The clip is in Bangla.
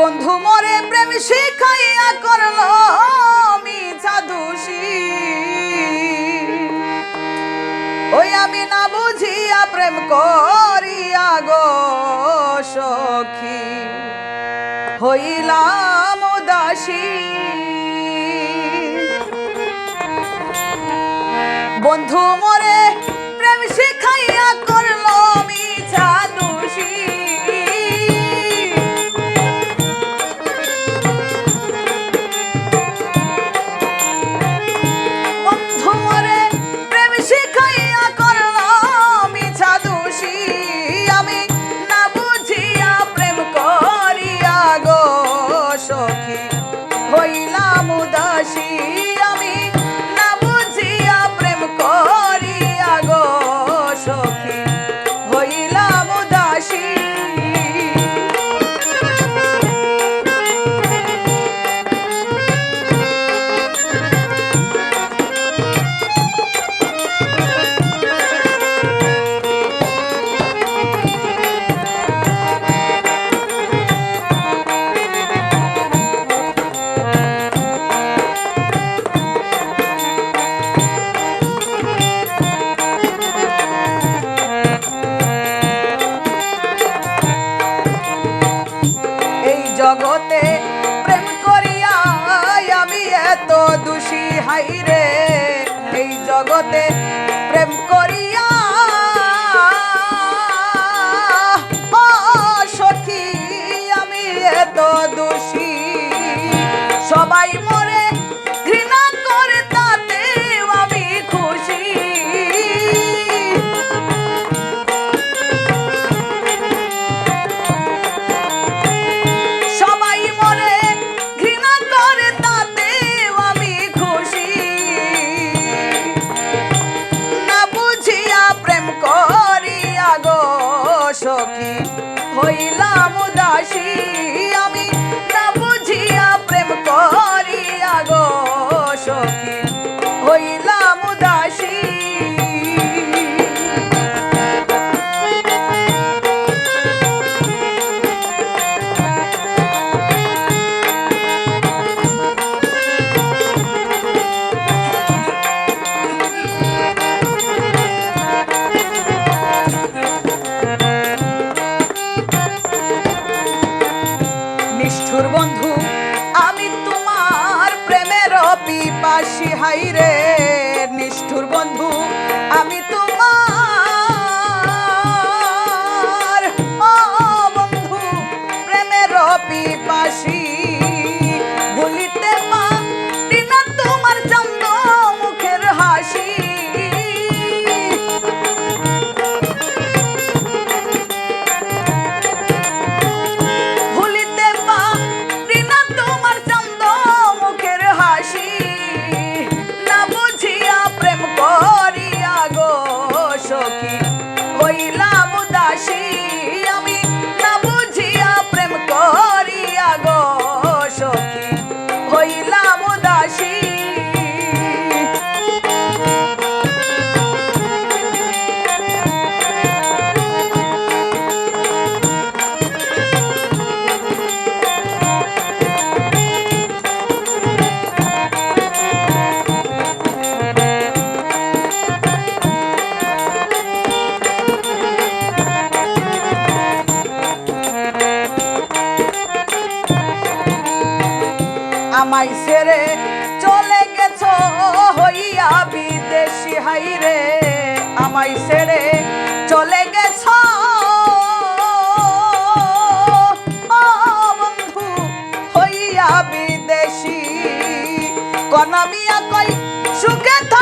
বন্ধু মরে প্রেম শিখাইয়া করল আমি জাদুষী ওই আমি না বুঝিয়া প্রেম করিয়া গো সখী। হইলাম উদাসী। বন্ধু মরে প্রেম শিখাইয়া dia. জগতে প্রেম করিয়া আমি এত দোষী হাই রে এই জগতে প্রেম করি সখী হইলাম উদাসী। হইলাম দাসী। আমায় সেরে চলে গেছো হইয়া বিদেশি হাইরে। আমাই সেরে চলে গেছো। বন্ধু, হইয়া বিদেশি। কনামিয়া কই, সুখে তো